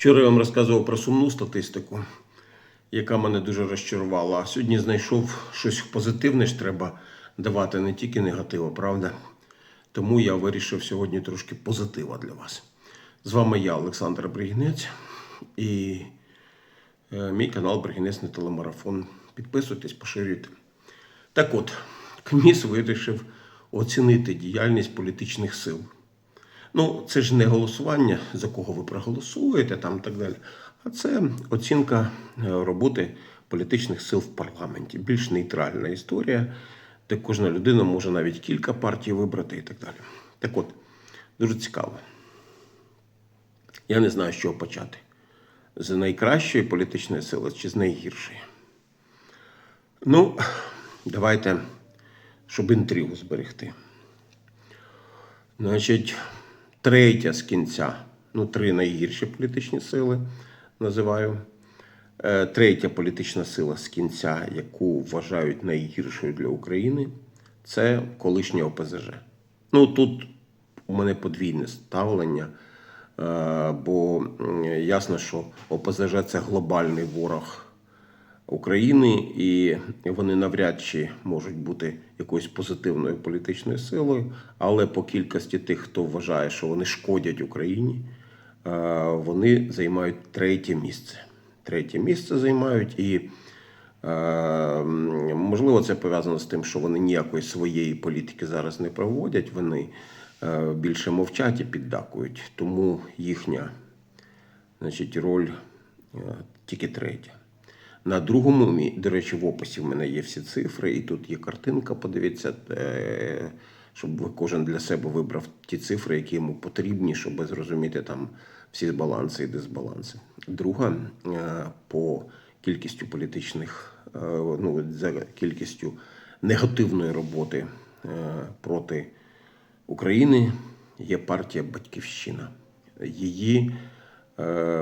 Вчора я вам розказував про сумну статистику, яка мене дуже розчарувала. А сьогодні знайшов щось позитивне ж треба давати, не тільки негатива, правда? Тому я вирішив сьогодні трошки позитива для вас. З вами я, Олександр Бригінець, і е, мій канал Бригінецький телемарафон. Підписуйтесь, поширюйте. Так от, КМІС вирішив оцінити діяльність політичних сил. Ну, це ж не голосування, за кого ви проголосуєте, там так далі. А це оцінка е, роботи політичних сил в парламенті. Більш нейтральна історія, де кожна людина може навіть кілька партій вибрати і так далі. Так от, дуже цікаво. Я не знаю, з чого почати. З найкращої політичної сили чи з найгіршої. Ну, давайте, щоб інтригу зберегти. Значить, третя з кінця, ну, три найгірші політичні сили називаю. Е, Третя політична сила з кінця, яку вважають найгіршою для України, це колишнє ОПЗЖ. Ну тут у мене подвійне ставлення, е, бо ясно, що ОПЗЖ це глобальний ворог України, і вони навряд чи можуть бути якоюсь позитивною політичною силою. Але по кількості тих, хто вважає, що вони шкодять Україні, е, вони займають третє місце. Третє місце займають, і е, можливо це пов'язано з тим, що вони ніякої своєї політики зараз не проводять. Вони е, більше мовчать і піддакують. Тому їхня значить, роль тільки третя. На другому, до речі, в описі в мене є всі цифри, і тут є картинка. Подивіться, е, щоб кожен для себе вибрав ті цифри, які йому потрібні, щоб зрозуміти там всі баланси і дисбаланси. Друга е, по кількістю політичних, е, ну за кількістю негативної роботи проти України є партія Батьківщина. Її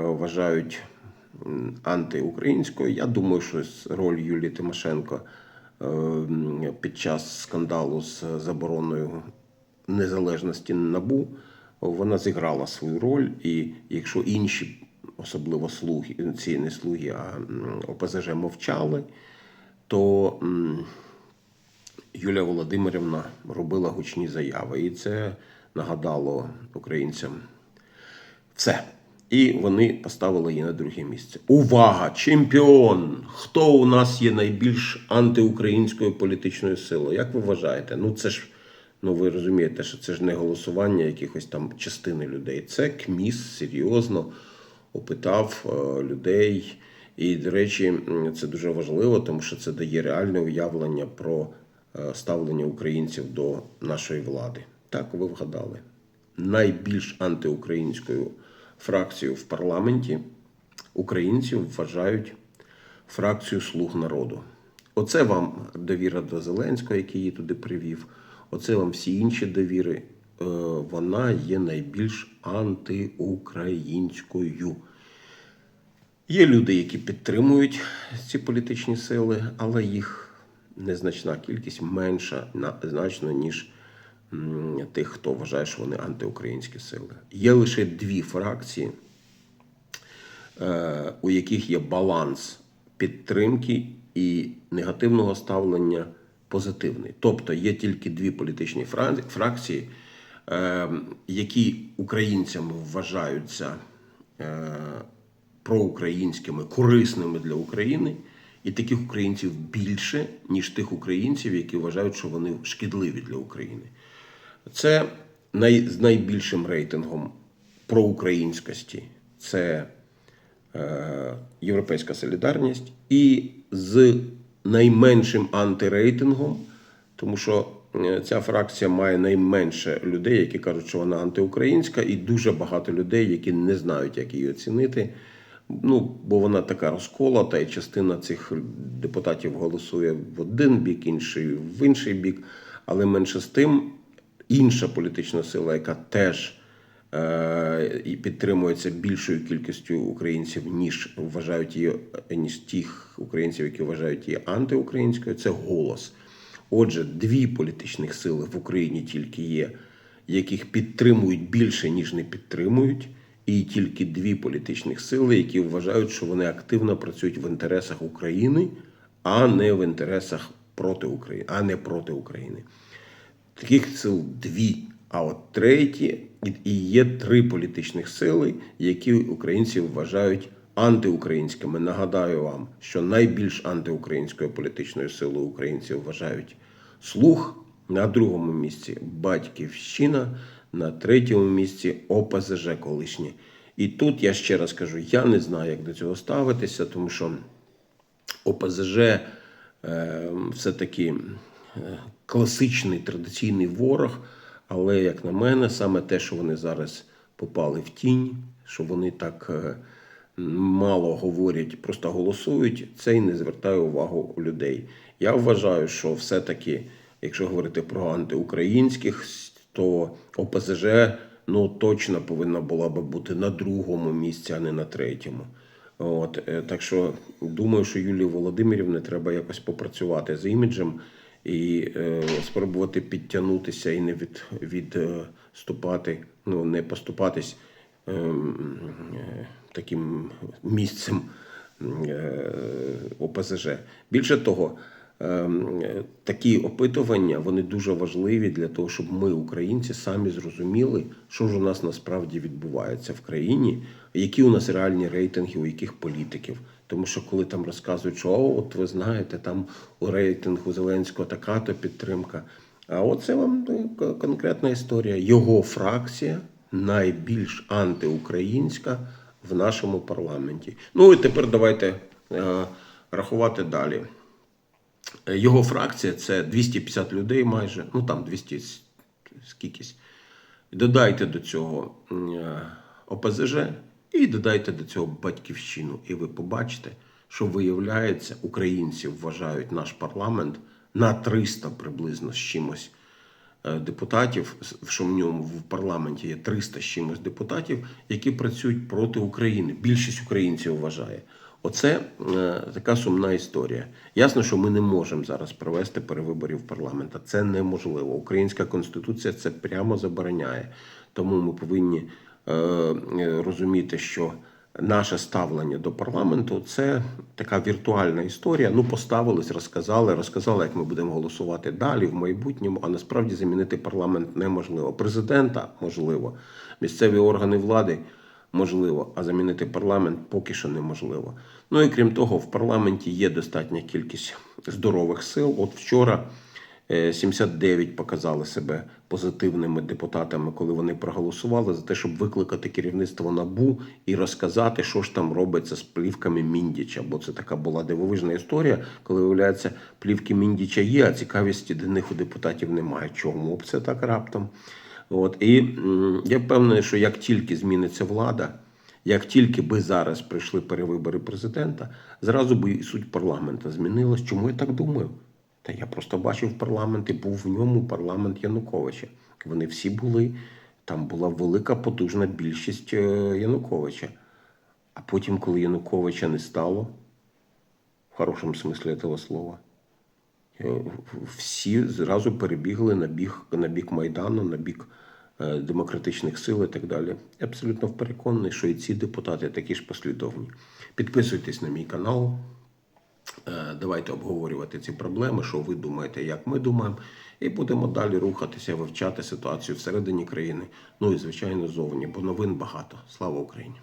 вважають антиукраїнською. Я думаю, що роль Юлії Тимошенко е, під час скандалу з забороною незалежності НАБУ вона зіграла свою роль, і якщо інші, особливо слуги, ці не слуги, а ОПЗЖ мовчали, то Юлія Володимирівна робила гучні заяви, і це нагадало українцям все. І вони поставили її на друге місце. Увага! Чемпіон! Хто у нас є найбільш антиукраїнською політичною силою? Як ви вважаєте? Ну це ж, ну ви розумієте, що це ж не голосування якихось там частини людей. Це КМІС серйозно опитав е, людей. І, до речі, це дуже важливо, тому що це дає реальне уявлення про е, ставлення українців до нашої влади. Так, ви вгадали. Найбільш антиукраїнською фракцією в парламенті українців вважають фракцію Слуг народу. Оце вам довіра до Зеленського, який її туди привів. Оце вам всі інші довіри. Е, Вона є найбільш антиукраїнською. Є люди, які підтримують ці політичні сили, але їх незначна кількість менша на- значно, ніж тих, хто вважає, що вони антиукраїнські сили. Є лише дві фракції, е, у яких є баланс підтримки і негативного ставлення позитивний. Тобто є тільки дві політичні фракції, е, які українцями вважаються е, проукраїнськими, корисними для України. І таких українців більше, ніж тих українців, які вважають, що вони шкідливі для України. Це най, з найбільшим рейтингом проукраїнськості. Це е, Європейська Солідарність, і з найменшим антирейтингом, тому що е, ця фракція має найменше людей, які кажуть, що вона антиукраїнська, і дуже багато людей, які не знають, як її оцінити. Ну, бо вона така розколота, і частина цих депутатів голосує в один бік, інший в інший бік. Але менше з тим, інша політична сила, яка теж е, і підтримується більшою кількістю українців, ніж вважають її, ніж тих українців, які вважають її антиукраїнською, це голос. Отже, дві політичних сили в Україні тільки є, яких підтримують більше, ніж не підтримують, і тільки дві політичних сили, які вважають, що вони активно працюють в інтересах України, а не в інтересах проти України, а не проти України. Таких сил дві. А от треті і- є три політичних сили, які українці вважають антиукраїнськими. Нагадаю вам, що найбільш антиукраїнською політичною силою українці вважають слух. На другому місці батьківщина, на третьому місці ОПЗЖ колишнє. І тут я ще раз кажу: я не знаю, як до цього ставитися, тому що ОПЗЖ е, все-таки е, класичний традиційний ворог, але, як на мене, саме те, що вони зараз попали в тінь, що вони так е, мало говорять, просто голосують, це й не звертає увагу у людей. Я вважаю, що все-таки, якщо говорити про антиукраїнських, то ОПЗЖ ну, точно повинна була би бути на другому місці, а не на третьому. От, е, так що думаю, що Юлії Володимирівні треба якось попрацювати з іміджем і е, спробувати підтягнутися і не від, відступати, ну не поступатись е, е, таким місцем е, ОПЗЖ. Більше того, такі опитування вони дуже важливі для того, щоб ми, українці, самі зрозуміли, що ж у нас насправді відбувається в країні, які у нас реальні рейтинги, у яких політиків. Тому що коли там розказують, що «О, от ви знаєте, там у рейтингу Зеленського така то підтримка. А оце вам ну, конкретна історія. Його фракція найбільш антиукраїнська в нашому парламенті. Ну і тепер давайте е, рахувати далі. Його фракція це 250 людей майже, ну там 200 с- скількись. Додайте до цього е, ОПЗЖ і додайте до цього батьківщину. І ви побачите, що виявляється, українці вважають наш парламент на 300 приблизно з чимось е, депутатів, що в ньому в парламенті є 300 з чимось депутатів, які працюють проти України. Більшість українців вважає. Оце е, така сумна історія. Ясно, що ми не можемо зараз провести перевиборів парламента. Це неможливо. Українська конституція це прямо забороняє. Тому ми повинні е, е, розуміти, що наше ставлення до парламенту це така віртуальна історія. Ну, поставились, розказали, розказали, як ми будемо голосувати далі в майбутньому. А насправді замінити парламент неможливо. Президента можливо, місцеві органи влади можливо, а замінити парламент поки що неможливо. Ну і крім того, в парламенті є достатня кількість здорових сил. От вчора. е, 79 показали себе позитивними депутатами, коли вони проголосували за те, щоб викликати керівництво набу і розказати, що ж там робиться з плівками Міндіча. Бо це така була дивовижна історія, коли виявляється, плівки Міндіча є, а цікавості до них у депутатів немає. Чому б це так раптом? От і я впевнений, що як тільки зміниться влада. Як тільки би зараз прийшли перевибори президента, зразу би і суть парламенту змінилась. Чому я так думаю? Та я просто бачив парламент і був в ньому парламент Януковича. Вони всі були, там була велика потужна більшість е, Януковича. А потім, коли Януковича не стало, в хорошому смислі цього слова, всі зразу перебігли на бік, на бік Майдану, на бік е, демократичних сил і так далі. Абсолютно переконаний, що і ці депутати такі ж послідовні. Підписуйтесь на мій канал. Е, Давайте обговорювати ці проблеми, що ви думаєте, як ми думаємо, і будемо далі рухатися, вивчати ситуацію всередині країни, ну і звичайно зовні, бо новин багато. Слава Україні!